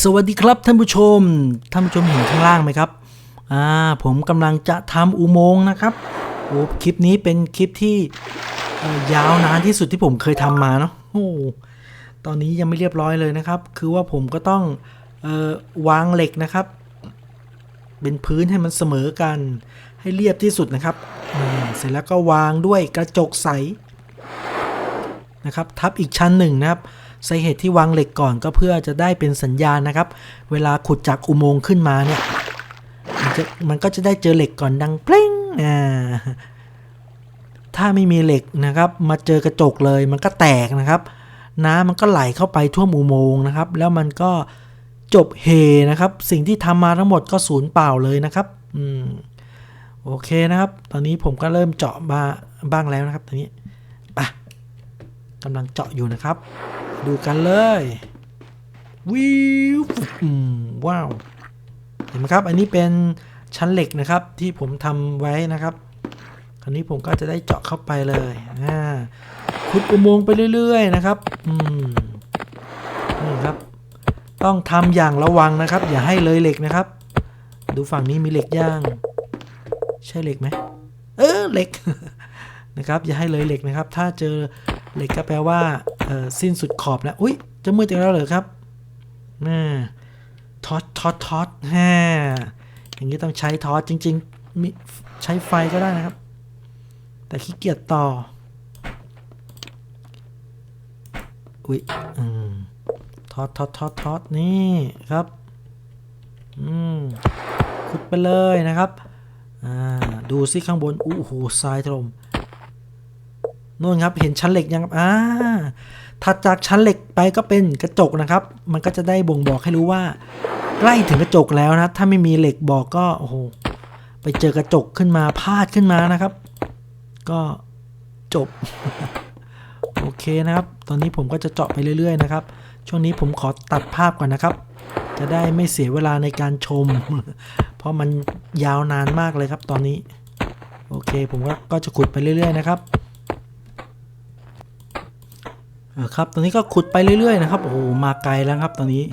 สวัสดีครับท่านผู้ชม ท่านผู้ชมเห็นข้างล่างไหมครับ อ่า ผมกำลังจะทำอุโมงค์นะครับ โอ้ คลิปนี้เป็นคลิปที่ยาวนานที่สุดที่ผมเคยทำมาเนาะ โอ้ ตอนนี้ยังไม่เรียบร้อยเลยนะครับ คือว่าผมก็ต้องออวางเหล็กนะครับ เป็นพื้นให้มันเสมอกัน ให้เรียบที่สุดนะครับ เสร็จแล้วก็วางด้วยกระจกใสนะครับ ทับอีกชั้นหนึ่งนะครับ สาเหตุที่วางเหล็กก่อนก็เพื่อจะได้เป็นสัญญาณนะครับ เวลาขุดจากอุโมงค์ขึ้นมาเนี่ยมันจะมันก็จะได้เจอเหล็กก่อนดังเปล้งอ่าถ้าไม่มีเหล็กนะครับ มาเจอกระจกเลยมันก็แตกนะครับ น้ำมันก็ไหลเข้าไปท่วมอุโมงค์นะครับ แล้วมันก็จบเฮนะครับ สิ่งที่ทำมาทั้งหมดก็สูญเปล่าเลยนะครับอืมโอเคนะครับ ตอนนี้ผมก็เริ่มเจาะมาบ้างแล้วนะครับตอนนี้ไปกำลังเจาะอยู่นะครับ ดูกันเลยวิวว้าวเห็นไหมครับ อันนี้เป็นชั้นเหล็กนะครับที่ผมทำไว้นะครับคราวนี้ผมก็จะได้เจาะเข้าไปเลยอ่าขุดอุโมงค์ไปเรื่อยๆนะครับอืมนี่ครับ ต้องทำอย่างระวังนะครับ อย่าให้เลยเหล็กนะครับ ดูฝั่งนี้มีเหล็กย่าง ใช่เหล็กไหมเออเหล็กนะครับ อย่าให้เลยเหล็กนะครับ ถ้าเจอเหล็กก็แปลว่า สิ้นสุดขอบแล้ว อุ้ยจะมืดอีกแล้วเหรอครับน่าทอดทอดทอดฮ่าอย่างนี้ต้องใช้ทอดจริงๆมีใช้ไฟก็ได้นะครับ แต่ขี้เกียจต่อ อุ้ยอืมทอดทอดทอดทอดนี่ครับ อืมขุดไปเลยนะครับ อ่า ดูซิข้างบน อู้หูทรายถล่ม นู่นครับ เห็นชั้นเหล็กยังอ่าถัดจากชั้นเหล็กไปก็เป็นกระจกนะครับ มันก็จะได้บ่งบอกให้รู้ว่า ใกล้ถึงกระจกแล้วนะ ถ้าไม่มีเหล็กบอกก็โอ้โหไปเจอกระจกขึ้นมาพาดขึ้นมานะครับ ก็จบ โอเคนะครับ ตอนนี้ผมก็จะเจาะไปเรื่อย ๆ นะครับ ช่วงนี้ผมขอตัดภาพก่อนนะครับ จะได้ไม่เสียเวลาในการชม เพราะมันยาวนานมากเลยครับตอนนี้ โอเค ผมก็จะขุดไปเรื่อย ๆ นะครับ ครับตอนนี้ก็ขุดไปเรื่อยๆนะครับโอ้โหมาไกลแล้วครับ ตอนนี้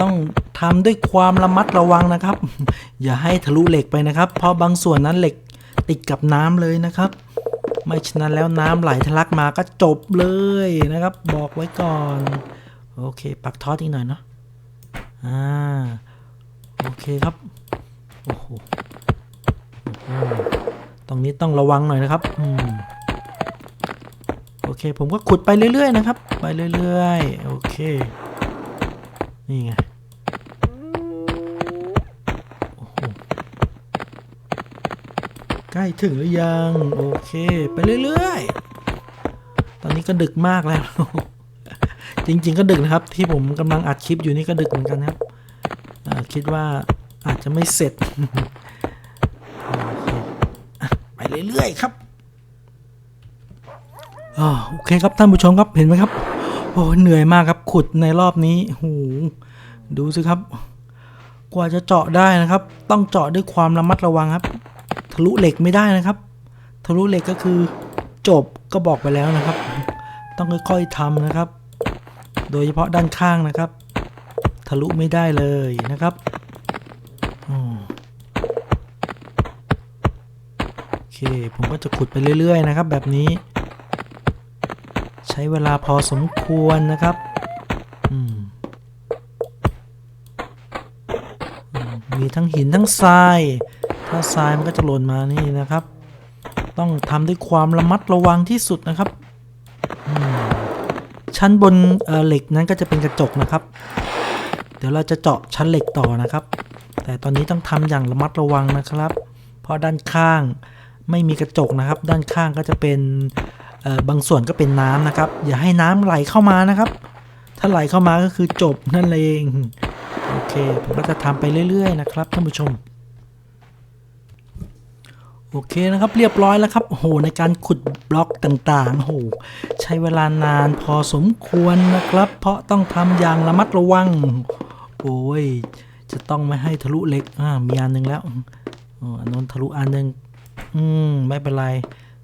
ต้องทำด้วยความระมัดระวังนะครับ อย่าให้ทะลุเหล็กไปนะครับ เพราะบางส่วนนั้นเหล็กติดกับน้ำเลยนะครับ ไม่ฉะนั้นแล้วน้ำไหลทะลักมาก็จบเลยนะครับ บอกไว้ก่อน โอเค ปักทอดอีกหน่อยเนาะอ่าโอเคครับโอ้โหตรงนี้ต้องระวังหน่อยนะครับ อืม เค ผมก็ขุดไปเรื่อย ๆ นะครับ ไปเรื่อยๆ โอเค นี่ไงใกล้ถึงหรือยัง โอเค ไปเรื่อยๆ ตอนนี้ก็ดึกมากแล้ว จริง ๆ ก็ดึกนะครับ ที่ผมกำลังอัดคลิปอยู่นี่ก็ดึกเหมือนกันครับคิดว่าอาจจะไม่เสร็จไปเรื่อยๆครับ โอเคครับท่านผู้ชมครับเห็นไหมครับ โอ้เหนื่อยมากครับขุดในรอบนี้โหดูสิครับ กว่าจะเจาะได้นะครับ ต้องเจาะด้วยความระมัดระวังครับ ทะลุเหล็กไม่ได้นะครับ ทะลุเหล็กก็คือจบก็บอกไปแล้วนะครับ ต้องค่อยๆทำนะครับ โดยเฉพาะด้านข้างนะครับ ทะลุไม่ได้เลยนะครับโอเค ผมก็จะขุดไปเรื่อย ๆ นะครับ แบบนี้ ช้เวลาพอสมควรนะครับม,มีทั้งหินทั้งทราย ถ้าทรายมันก็จะหล่นมานี่นะครับ ต้องทำด้วยความระมัดระวังที่สุดนะครับ ชั้นบนเเหล็กนั้นก็จะเป็นกระจกนะครับ เดี๋ยวเราจะเจาะชั้นเหล็กต่อนะครับ แต่ตอนนี้ต้องทำอย่างระมัดระวังนะครับ เพราะด้านข้างไม่มีกระจกนะครับ ด้านข้างก็จะเป็น บางส่วนก็เป็นน้ำนะครับ อย่าให้น้ำไหลเข้ามานะครับ ถ้าไหลเข้ามาก็คือจบนั่นเองโอเคผมก็จะทำไปเรื่อย ๆ นะครับท่านผู้ชมโอเคนะครับเรียบร้อยแล้วครับโหในการขุดบล็อกต่างๆโหใช้เวลานานพอสมควรนะครับ เพราะต้องทำอย่างระมัดระวัง โอ้ย จะต้องไม่ให้ทะลุเล็กอ่ามีอันหนึ่งแล้วอ๋ออันนนทะลุอันหนึ่งอืมไม่เป็นไร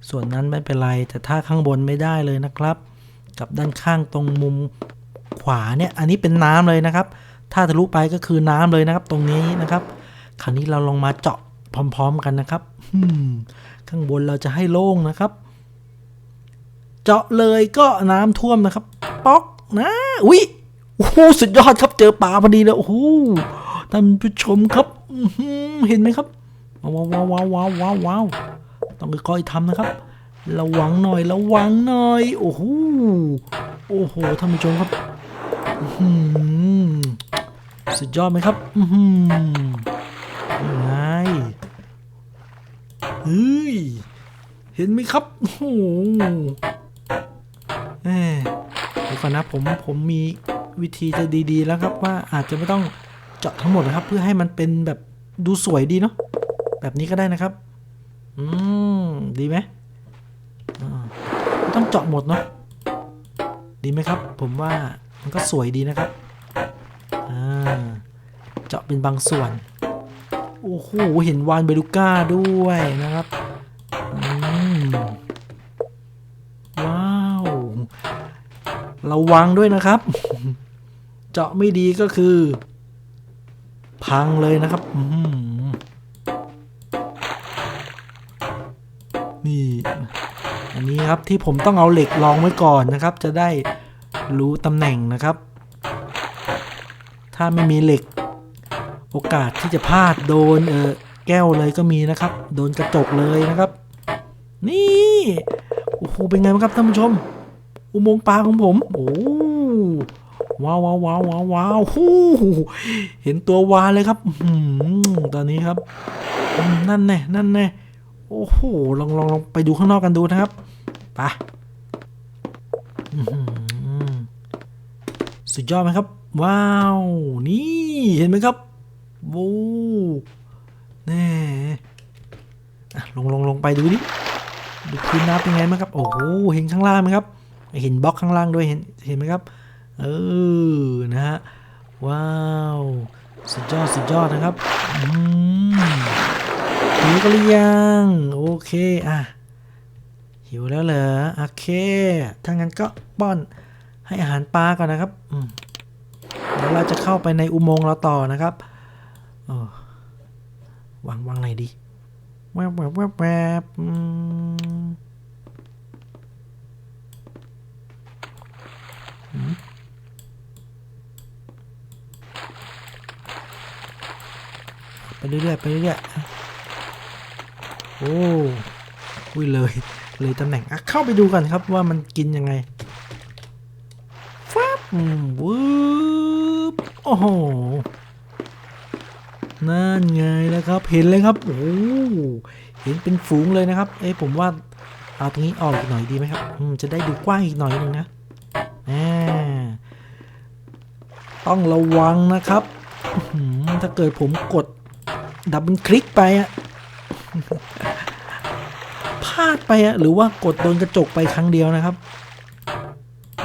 ส่วนนั้นไม่เป็นไร แต่ถ้าข้างบนไม่ได้เลยนะครับ กับด้านข้างตรงมุมขวาเนี่ย อันนี้เป็นน้ำเลยนะครับ ถ้าทะลุไปก็คือน้ำเลยนะครับ ตรงนี้นะครับ คราวนี้เราลองมาเจาะพร้อม ๆ กันนะครับข้างบนเราจะให้โล่งนะครับ เจาะเลยก็น้ำท่วมนะครับ ป๊อกนะอุ้ยโอ้โหสุดยอดครับ เจอปลาพอดีเลยโอ้โหท่านผู้ชมครับเห็นไหมครับว้าวว้าวว้าวว้าวว้าวว้าว ต้องค่อยๆทำนะครับ ระวังหน่อยระวังหน่อยโอ้โหโอ้โหท่านผู้ชมครับสุดยอดไหมครับอืยังไงเฮ้ยเห็นไหมครับโอ้โหเอ้เดี๋ยวก่อนนะผมผมมีวิธีจะดีๆแล้วครับว่าอาจจะไม่ต้องเจาะทั้งหมดนะครับ เพื่อให้มันเป็นแบบดูสวยดีเนาะแบบนี้ก็ได้นะครับ อืม ดีไหมต้องเจาะหมดเนาะ ดีไหมครับ ผมว่ามันก็สวยดีนะครับ อ่า เจาะเป็นบางส่วน โอ้โห เห็นวานเบลูก้าด้วยนะครับว้าว ระวังด้วยนะครับ เจาะไม่ดีก็คือ พังเลยนะครับ อืม อันนี้ครับที่ผมต้องเอาเหล็กรองไว้ก่อนนะครับ จะได้รู้ตำแหน่งนะครับ ถ้าไม่มีเหล็ก โอกาสที่จะพลาดโดนเออแก้วเลยก็มีนะครับ โดนกระจกเลยนะครับ นี่โอ้โหเป็นไงบ้างครับท่านผู้ชม อุโมงค์ปลาของผม โอ้ว้าวว้าวว้าวว้าวว้าวฮู้เห็นตัววานเลยครับอื้อหือตอนนี้ครับ นั่นแน่นั่นแน่ โอ้โห ลองลองลองไปดูข้างนอกกันดูนะครับปอื้อหือสุดยอดไหมครับ ว้าว นี่เห็นไหมครับโว้แน่อะลงลงลงไปดูดิ ดูพื้นน้ำเป็นไงบ้างครับ โอ้โห เห็นข้างล่างไหมครับ เห็นบล็อกข้างล่างด้วย เห็น เห็นไหมครับ เออ นะฮะ ว้าว สุดยอด สุดยอดนะครับ อืม หิวกันหรือยัง โอเค อะ หิวแล้วเหรอ โอเค ถ้างั้นก็ป้อนให้อาหารปลาก่อนนะครับอืมเดี๋ยวเราจะเข้าไปในอุโมงค์เราต่อนะครับออวางวางไหนดีแวบแวบแวบแวบอืมไปเรื่อยๆไปเรื่อยๆ อ้อุ้ยเลย เลยตำแหน่งอะเข้าไปดูกันครับว่ามันกินยังไงฟับวืบโอ้โหนั่นไงแล้วครับ เห็นเลยครับโอ้เห็นเป็นฝูงเลยนะครับ เอ้ผมว่าเอาตรงนี้ออกอีกหน่อยดีไหมครับอืมจะได้ดูกว้างอีกหน่อยหนึงนะต้องระวังนะครับถ้าเกิดผมกดดับเบิลคลิกไปอะาดไปอะหรือว่ากดโดนกระจกไปครั้งเดียวนะครับ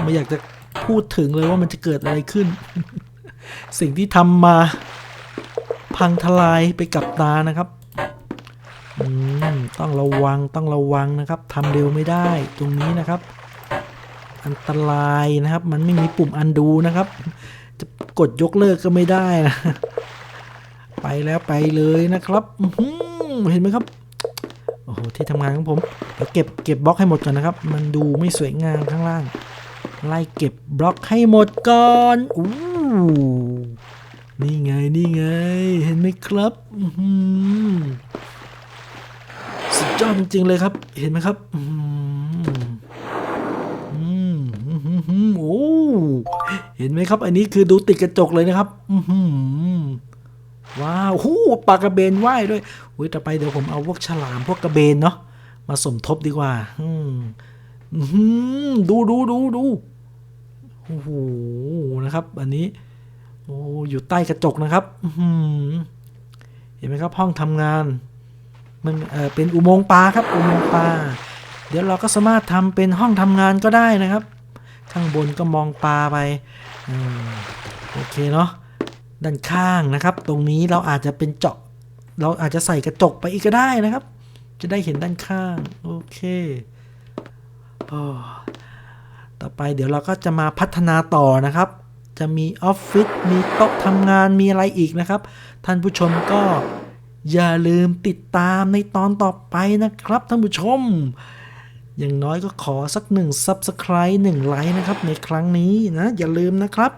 ไม่อยากจะพูดถึงเลยว่ามันจะเกิดอะไรขึ้น สิ่งที่ทำมาพังทลายไปกับตานะครับอืมต้องระวังต้องระวังนะครับทำเร็วไม่ได้ตรงนี้นะครับ อันตรายนะครับ มันไม่มีปุ่มอันดูนะครับ จะกดยกเลิกก็ไม่ได้นะ ไปแล้วไปเลยนะครับเห็นไหมครับ โอ้โหที่ทำงานของผมเดี๋ยวเก็บเก็บบล็อกให้หมดก่อนนะครับ มันดูไม่สวยงามข้างล่าง ไล่เก็บบล็อกให้หมดก่อนอู้นี่ไงนี่ไง เห็นไหมครับสุดยอดจริงๆเลยครับ เห็นไหมครับอือหืออืมอื้อหือหือโอ้เห็นไหมครับ อันนี้คือดูติดกระจกเลยนะครับ อือ หือว้าหูปลากระเบนว่ายด้วยอุ้ยต่อไปเดี๋ยวผมเอาพวกฉลามพวกกระเบนเนาะมาสมทบดีกว่าอืมดูดูดูดูโอ้โหนะครับ อันนี้โอ้อยู่ใต้กระจกนะครับอืเห็นไหมครับห้องทำงาน มันเออเป็นอุโมงค์ปลาครับ อุโมงค์ปลาเดี๋ยวเราก็สามารถทำเป็นห้องทำงานก็ได้นะครับ ข้างบนก็มองปลาไปอืมโอเคเนาะ ด้านข้างนะครับ ตรงนี้เราอาจจะเป็นเจาะ เราอาจจะใส่กระจกไปอีกก็ได้นะครับ จะได้เห็นด้านข้าง โอเคอต่อไปเดี๋ยวเราก็จะมาพัฒนาต่อนะครับ จะมีออฟฟิศ มีโต๊ะทำงาน มีอะไรอีกนะครับ ท่านผู้ชมก็อย่าลืมติดตามในตอนต่อไปนะครับท่านผู้ชม อย่างน้อยก็ขอสักหนึ่ง Subscribe หนึ่งไลค์นะครับในครั้งนี้นะ อย่าลืมนะครับ